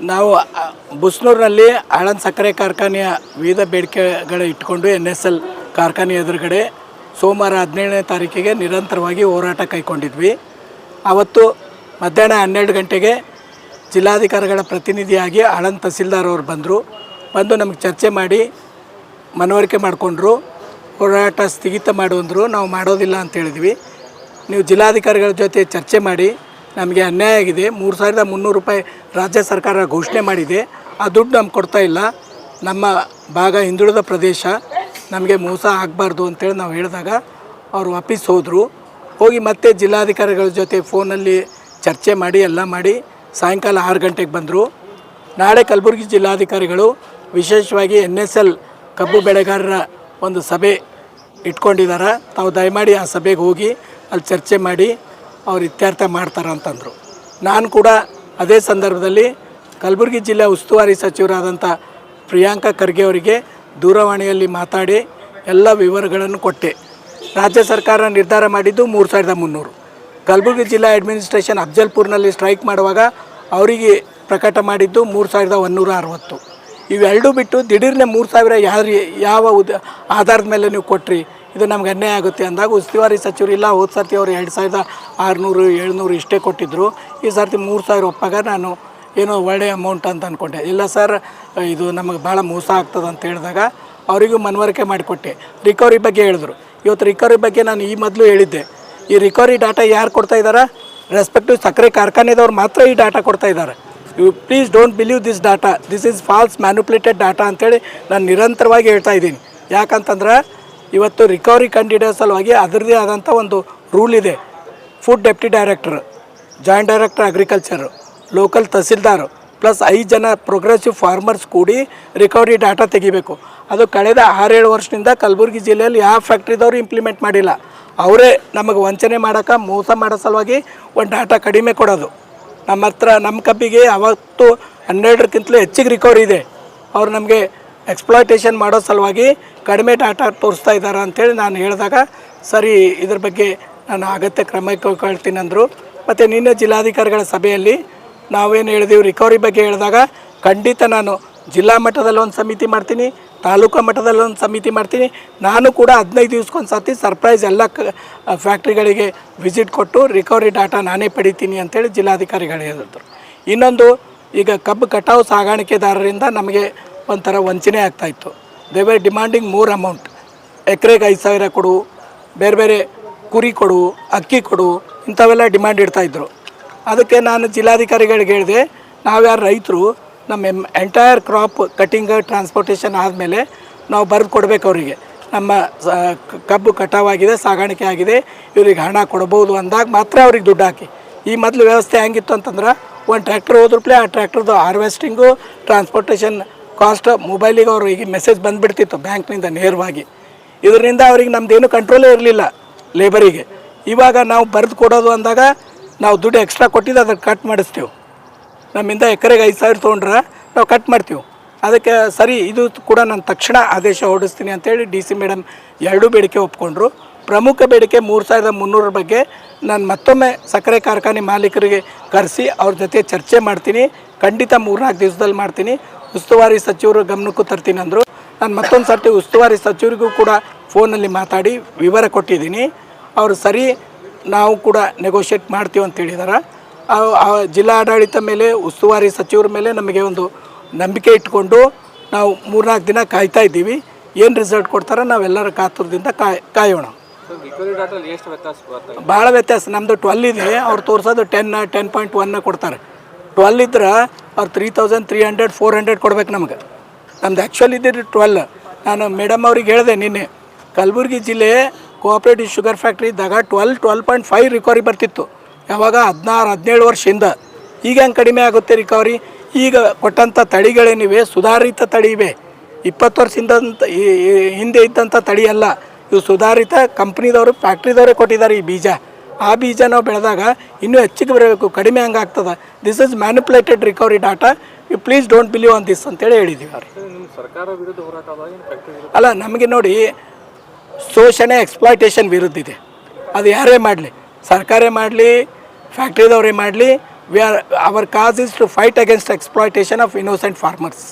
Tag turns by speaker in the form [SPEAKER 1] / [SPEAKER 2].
[SPEAKER 1] ನಾವು ಬುಸ್ನೂರಿನಲ್ಲಿ ಆಳಂದ್ ಸಕ್ಕರೆ ಕಾರ್ಖಾನೆಯ ವಿವಿಧ ಬೇಡಿಕೆಗಳ ಇಟ್ಟುಕೊಂಡು ಎನ್ ಎಸ್ ಎಲ್ ಕಾರ್ಖಾನೆ ಎದುರುಗಡೆ ಸೋಮವಾರ ಹದಿನೇಳನೇ ತಾರೀಕಿಗೆ ನಿರಂತರವಾಗಿ ಹೋರಾಟ ಕೈಗೊಂಡಿದ್ವಿ. ಆವತ್ತು ಮಧ್ಯಾಹ್ನ ಹನ್ನೆರಡು ಗಂಟೆಗೆ ಜಿಲ್ಲಾಧಿಕಾರಿಗಳ ಪ್ರತಿನಿಧಿಯಾಗಿ ಆಳಂದ್ ತಹಸೀಲ್ದಾರ್ ಅವರು ಬಂದರು. ಬಂದು ನಮಗೆ ಚರ್ಚೆ ಮಾಡಿ ಮನವರಿಕೆ ಮಾಡಿಕೊಂಡ್ರು. ಹೋರಾಟ ಸ್ಥಗಿತ ಮಾಡುವಂದರು. ನಾವು ಮಾಡೋದಿಲ್ಲ ಅಂತ ಹೇಳಿದ್ವಿ. ನೀವು ಜಿಲ್ಲಾಧಿಕಾರಿಗಳ ಜೊತೆ ಚರ್ಚೆ ಮಾಡಿ ನಮಗೆ ಅನ್ಯಾಯ ಆಗಿದೆ. ಮೂರು ಸಾವಿರದ ಮುನ್ನೂರು ರೂಪಾಯಿ ರಾಜ್ಯ ಸರ್ಕಾರ ಘೋಷಣೆ ಮಾಡಿದೆ. ಆ ದುಡ್ಡು ನಮ್ಗೆ ಕೊಡ್ತಾ ಇಲ್ಲ. ನಮ್ಮ ಭಾಗ ಹಿಂದುಳಿದ ಪ್ರದೇಶ ನಮಗೆ ಮೋಸ ಆಗಬಾರ್ದು ಅಂತೇಳಿ ನಾವು ಹೇಳಿದಾಗ ಅವರು ವಾಪಸ್ ಹೋದರು. ಹೋಗಿ ಮತ್ತೆ ಜಿಲ್ಲಾಧಿಕಾರಿಗಳ ಜೊತೆ ಫೋನಲ್ಲಿ ಚರ್ಚೆ ಮಾಡಿ, ಎಲ್ಲ ಮಾಡಿ ಸಾಯಂಕಾಲ ಆರು ಗಂಟೆಗೆ ಬಂದರು. ನಾಳೆ ಕಲಬುರಗಿ ಜಿಲ್ಲಾಧಿಕಾರಿಗಳು ವಿಶೇಷವಾಗಿ ಎನ್ ಎಸ್ ಎಲ್ ಕಬ್ಬು ಬೆಳೆಗಾರರ ಒಂದು ಸಭೆ ಇಟ್ಕೊಂಡಿದ್ದಾರೆ ತಾವು ದಯಮಾಡಿ ಆ ಸಭೆಗೆ ಹೋಗಿ ಅಲ್ಲಿ ಚರ್ಚೆ ಮಾಡಿ ಅವ್ರು ಇತ್ಯರ್ಥ ಮಾಡ್ತಾರೆ ಅಂತಂದರು. ನಾನು ಕೂಡ ಅದೇ ಸಂದರ್ಭದಲ್ಲಿ ಕಲಬುರಗಿ ಜಿಲ್ಲಾ ಉಸ್ತುವಾರಿ ಸಚಿವರಾದಂಥ ಪ್ರಿಯಾಂಕಾ ಖರ್ಗೆ ಅವರಿಗೆ ದೂರವಾಣಿಯಲ್ಲಿ ಮಾತಾಡಿ ಎಲ್ಲ ವಿವರಗಳನ್ನು ಕೊಟ್ಟೆ. ರಾಜ್ಯ ಸರ್ಕಾರ ನಿರ್ಧಾರ ಮಾಡಿದ್ದು ಮೂರು ಸಾವಿರದ ಮುನ್ನೂರು. ಕಲಬುರಗಿ ಜಿಲ್ಲಾ ಅಡ್ಮಿನಿಸ್ಟ್ರೇಷನ್ ಅಫ್ಜಲ್ಪುರ್ನಲ್ಲಿ ಸ್ಟ್ರೈಕ್ ಮಾಡುವಾಗ ಅವರಿಗೆ ಪ್ರಕಟ ಮಾಡಿದ್ದು ಮೂರು ಸಾವಿರದ ಒನ್ನೂರ ಅರವತ್ತು. ಇವೆರಡೂ ಬಿಟ್ಟು ದಿಢೀರ್ನೆ ಮೂರು ಸಾವಿರ ಯಾರು, ಯಾವ ಉದ, ಆಧಾರದ ಮೇಲೆ ನೀವು ಕೊಟ್ರಿ ಇದು ನಮ್ಗೆ ಅನ್ಯಾಯ ಆಗುತ್ತೆ ಅಂದಾಗ ಉಸ್ತುವಾರಿ ಸಚಿವರು ಇಲ್ಲ, ಹೋದ ಸರ್ತಿ ಅವರು ಎರಡು ಸಾವಿರದ ಆರುನೂರು, ಏಳ್ನೂರು ಇಷ್ಟೇ ಕೊಟ್ಟಿದ್ದರು ಈ ಸರ್ತಿ ಮೂರು ಸಾವಿರ ಒಪ್ಪಾಗ ನಾನು ಏನೋ ಒಳ್ಳೆಯ ಅಮೌಂಟ್ ಅಂತ ಅಂದ್ಕೊಂಡೆ ಇಲ್ಲ ಸರ್, ಇದು ನಮಗೆ ಭಾಳ ಮೋಸ ಆಗ್ತದೆ ಅಂತ ಹೇಳಿದಾಗ ಅವರಿಗೂ ಮನವರಿಕೆ ಮಾಡಿಕೊಟ್ಟೆ. ರಿಕವರಿ ಬಗ್ಗೆ ಹೇಳಿದ್ರು. ಇವತ್ತು ರಿಕವರಿ ಬಗ್ಗೆ ನಾನು ಈ ಮೊದಲು ಹೇಳಿದ್ದೆ. ಈ ರಿಕವರಿ ಡಾಟಾ ಯಾರು ಕೊಡ್ತಾ ಇದ್ದಾರೆ ರೆಸ್ಪೆಕ್ಟಿವ್ ಸಕ್ಕರೆ ಕಾರ್ಖಾನೆದವ್ರು ಮಾತ್ರ ಈ ಡಾಟಾ ಕೊಡ್ತಾ ಇದ್ದಾರೆ you please don't believe this data this is false manipulated data ಅಂತೇಳಿ ನಾನು ನಿರಂತರವಾಗಿ ಹೇಳ್ತಾ ಇದ್ದೀನಿ. ಯಾಕಂತಂದ್ರೆ ಇವತ್ತು ರಿಕವರಿ ಕಂಡಿಡೋ ಸಲುವಾಗಿ ಅದರದೇ ಆದಂಥ ಒಂದು ರೂಲ್ ಇದೆ. Food deputy director joint director agriculture local tahsildar plus ಐದು ಜನ ಪ್ರೋಗ್ರೆಸಿವ್ ಫಾರ್ಮರ್ಸ್ ಕೂಡಿ ರಿಕವರಿ ಡಾಟಾ ತೆಗಿಬೇಕು. ಅದು ಕಳೆದ ಆರೇಳು ವರ್ಷದಿಂದ ಕಲಬುರಗಿ ಜಿಲ್ಲೆಯಲ್ಲಿ ಯಾವ ಫ್ಯಾಕ್ಟ್ರಿದವರು ಇಂಪ್ಲಿಮೆಂಟ್ ಮಾಡಿಲ್ಲ. ಅವರೇ ನಮಗೆ ವಂಚನೆ ಮಾಡೋಕೆ, ಮೋಸ ಮಾಡೋ ಸಲುವಾಗಿ ಒಂದು ಡಾಟಾ ಕಡಿಮೆ ಕೊಡೋದು. ನಮ್ಮ ಹತ್ರ, ನಮ್ಮ ಕಬ್ಬಿಗೆ ಅವತ್ತು ಹನ್ನೆರಡಕ್ಕಿಂತಲೂ ಹೆಚ್ಚಿಗೆ ರಿಕವರಿ ಇದೆ. ಅವ್ರು ನಮಗೆ ಎಕ್ಸ್ಪ್ಲಾಯ್ಟೇಷನ್ ಮಾಡೋ ಸಲುವಾಗಿ ಕಡಿಮೆ ಡಾಟಾ ತೋರಿಸ್ತಾ ಇದ್ದಾರೆ ಅಂತೇಳಿ ನಾನು ಹೇಳಿದಾಗ, ಸರಿ, ಇದ್ರ ಬಗ್ಗೆ ನಾನು ಅಗತ್ಯ ಕ್ರಮ ಕೈಗೊಳ್ತೀನಿ ಅಂದರು. ಮತ್ತು ನಿನ್ನೆ ಜಿಲ್ಲಾಧಿಕಾರಿಗಳ ಸಭೆಯಲ್ಲಿ ನಾವೇನು ಹೇಳಿದೀವಿ ರಿಕವರಿ ಬಗ್ಗೆ ಹೇಳಿದಾಗ, ಖಂಡಿತ ನಾನು ಜಿಲ್ಲಾ ಮಟ್ಟದಲ್ಲಿ ಒಂದು ಸಮಿತಿ ಮಾಡ್ತೀನಿ, ತಾಲೂಕು ಮಟ್ಟದಲ್ಲಿ ಒಂದು ಸಮಿತಿ ಮಾಡ್ತೀನಿ. ನಾನು ಕೂಡ ಹದಿನೈದು ದಿವ್ಸಕ್ಕೊಂದು ಸರ್ತಿ ಸರ್ಪ್ರೈಸ್ ಎಲ್ಲ ಕ ಫ್ಯಾಕ್ಟ್ರಿಗಳಿಗೆ ವಿಸಿಟ್ ಕೊಟ್ಟು ರಿಕವರಿ ಡಾಟಾ ನಾನೇ ಪಡಿತೀನಿ ಅಂತೇಳಿ ಜಿಲ್ಲಾಧಿಕಾರಿಗಳು ಹೇಳಿದ್ರು. ಇನ್ನೊಂದು, ಈಗ ಕಬ್ಬು ಕಟಾವು ಸಾಗಾಣಿಕೆದಾರರಿಂದ ನಮಗೆ ಒಂಥರ ವಂಚನೆ ಆಗ್ತಾಯಿತ್ತು they were demanding more amount ಎಕ್ರೆಗೆ ಐದು ಸಾವಿರ ಕೊಡು, ಬೇರೆ ಬೇರೆ ಕುರಿ ಕೊಡು, ಅಕ್ಕಿ ಕೊಡು, ಇಂಥವೆಲ್ಲ ಡಿಮ್ಯಾಂಡ್ ಇಡ್ತಾಯಿದ್ರು ಅದಕ್ಕೆ ನಾನು ಜಿಲ್ಲಾಧಿಕಾರಿಗಳಿಗೆ ಹೇಳಿದೆ ನಾವ್ಯಾರು ರೈತರು ನಮ್ಮ ಎಂ ಎಂಟೈರ್ ಕ್ರಾಪ್ ಕಟಿಂಗ್ ಟ್ರಾನ್ಸ್ಪೋರ್ಟೇಷನ್ ಆದಮೇಲೆ ನಾವು ಬರೆದು ಕೊಡಬೇಕು ಅವರಿಗೆ. ನಮ್ಮ ಕಬ್ಬು ಕಟಾವಾಗಿದೆ, ಸಾಗಾಣಿಕೆ ಆಗಿದೆ, ಇವ್ರಿಗೆ ಹಣ ಕೊಡ್ಬೋದು ಅಂದಾಗ ಮಾತ್ರ ಅವ್ರಿಗೆ ದುಡ್ಡು ಹಾಕಿ. ಈ ಮೊದಲು ವ್ಯವಸ್ಥೆ ಹೆಂಗಿತ್ತು ಅಂತಂದ್ರೆ, ಒಂದು ಟ್ರ್ಯಾಕ್ಟರ್ ಹೋದ್ರಪ್ಲೆ ಆ ಟ್ರ್ಯಾಕ್ಟರ್ದು ಹಾರ್ವೆಸ್ಟಿಂಗು ಟ್ರಾನ್ಸ್ಪೋರ್ಟೇಷನ್ ಕಾಸ್ಟ್ ಮೊಬೈಲಿಗೆ ಅವ್ರಿಗೆ ಮೆಸೇಜ್ ಬಂದುಬಿಡ್ತಿತ್ತು ಬ್ಯಾಂಕ್ನಿಂದ ನೇರವಾಗಿ. ಇದರಿಂದ ಅವ್ರಿಗೆ ನಮ್ಮದೇನು ಕಂಟ್ರೋಲೇ ಇರಲಿಲ್ಲ ಲೇಬರಿಗೆ ಇವಾಗ ನಾವು ಬರೆದು ಕೊಡೋದು ಅಂದಾಗ ನಾವು ದುಡ್ಡು ಎಕ್ಸ್ಟ್ರಾ ಕೊಟ್ಟಿದ್ದು ಅದಕ್ಕೆ ಕಟ್ ಮಾಡಿಸ್ತೀವಿ. ನಮ್ಮಿಂದ ಎಕರೆಗೆ ಐದು ಸಾವಿರ ತೊಗೊಂಡ್ರೆ ನಾವು ಕಟ್ ಮಾಡ್ತೀವಿ. ಅದಕ್ಕೆ ಸರಿ, ಇದು ಕೂಡ ನಾನು ತಕ್ಷಣ ಆದೇಶ ಹೊರಡಿಸ್ತೀನಿ ಅಂತೇಳಿ ಡಿ ಸಿ ಮೇಡಮ್ ಎರಡೂ ಬೇಡಿಕೆ ಒಪ್ಕೊಂಡ್ರು. ಪ್ರಮುಖ ಬೇಡಿಕೆ ಮೂರು ಸಾವಿರದ ಮುನ್ನೂರ ಬಗ್ಗೆ ನಾನು ಮತ್ತೊಮ್ಮೆ ಸಕ್ಕರೆ ಕಾರ್ಖಾನೆ ಮಾಲೀಕರಿಗೆ ಕರೆಸಿ ಅವ್ರ ಜೊತೆ ಚರ್ಚೆ ಮಾಡ್ತೀನಿ. ಖಂಡಿತ ಮೂರ್ನಾಲ್ಕು ದಿವಸದಲ್ಲಿ ಮಾಡ್ತೀನಿ. ಉಸ್ತುವಾರಿ ಸಚಿವರು ಗಮನಕ್ಕೂ ತರ್ತೀನಿ ಅಂದರು. ನಾನು ಮತ್ತೊಂದು ಸರ್ತಿ ಉಸ್ತುವಾರಿ ಸಚಿವರಿಗೂ ಕೂಡ ಫೋನಲ್ಲಿ ಮಾತಾಡಿ ವಿವರ ಕೊಟ್ಟಿದ್ದೀನಿ. ಅವರು ಸರಿ ನಾವು ಕೂಡ ನೆಗೋಷಿಯೇಟ್ ಮಾಡ್ತೀವಿ ಅಂತ ಹೇಳಿದಾರೆ. ಜಿಲ್ಲಾ ಆಡಳಿತ ಮೇಲೆ ಉಸ್ತುವಾರಿ ಸಚಿವರ ಮೇಲೆ ನಮಗೆ ಒಂದು ನಂಬಿಕೆ ಇಟ್ಕೊಂಡು ನಾವು ಮೂರ್ನಾಲ್ಕು ದಿನ ಕಾಯ್ತಾ ಇದ್ದೀವಿ. ಏನು ರಿಸಲ್ಟ್ ಕೊಡ್ತಾರೋ ನಾವೆಲ್ಲರ ಕಾತುರದಿಂದ ಕಾಯ್ ಕಾಯೋಣ. ಭಾಳ ವ್ಯತ್ಯಾಸ. ನಮ್ಮದು ಟ್ವೆಲ್ ಇದೆ ಅವ್ರು ತೋರಿಸೋದು ಟೆನ್ ಟೆನ್ ಪಾಯಿಂಟ್ ಒನ್ನ ಕೊಡ್ತಾರೆ. ಟ್ವೆಲ್ ಇದ್ರೆ ಅವ್ರು three thousand three hundred four hundred ಕೊಡ್ಬೇಕು ನಮ್ಗೆ. ನಮ್ದು ಆ್ಯಕ್ಚುಲ್ ಇದ್ದಿದ್ದು ಟ್ವೆಲ್ ನಾನು ಮೇಡಮ್ ಅವ್ರಿಗೆ ಹೇಳಿದೆ ನಿನ್ನೆ, ಕಲಬುರಗಿ ಜಿಲ್ಲೆ ಕೋಆಪ್ರೇಟಿವ್ ಶುಗರ್ ಫ್ಯಾಕ್ಟ್ರಿ ಇದ್ದಾಗ twelve twelve point five recovery ಬರ್ತಿತ್ತು. ಯಾವಾಗ ಹದಿನಾರು, ಹದಿನೇಳು ವರ್ಷದಿಂದ. ಈಗ ಹೆಂಗೆ ಕಡಿಮೆ ಆಗುತ್ತೆ ರಿಕವರಿ ಈಗ ಕೊಟ್ಟಂಥ ತಳಿಗಳೇನಿವೆ, ಸುಧಾರಿತ ತಳಿ ಇವೆ. ಇಪ್ಪತ್ತು ವರ್ಷದಿಂದ ಹಿಂದೆ ಇದ್ದಂಥ ತಳಿ ಅಲ್ಲ. ಇವು ಸುಧಾರಿತ ಕಂಪ್ನಿದವರು ಫ್ಯಾಕ್ಟ್ರಿದವರೇ ಕೊಟ್ಟಿದ್ದಾರೆ ಈ ಬೀಜ. ಆ ಬೀಜ ನಾವು ಬೆಳೆದಾಗ ಇನ್ನೂ ಹೆಚ್ಚಿಗೆ ಬರಬೇಕು ಕಡಿಮೆ ಹಂಗೆ ಆಗ್ತದೆ. This is manipulated recovery data you please don't believe on this ಅಂತೇಳಿ ಹೇಳಿದ್ದೀವಿ ಅವ್ರಿಗೆ
[SPEAKER 2] ಏನು
[SPEAKER 1] ಅಲ್ಲ ನಮಗೆ ನೋಡಿ ಶೋಷಣೆ ಎಕ್ಸ್ಪ್ಲಾಯ್ಟೇಷನ್ ವಿರುದ್ಧ ಇದೆ. ಅದು ಯಾರೇ ಮಾಡಲಿ ಸರ್ಕಾರೇ ಮಾಡಲಿ ಫ್ಯಾಕ್ಟ್ರಿದವರೇ ಮಾಡಲಿ we are our cause is to fight against exploitation of innocent farmers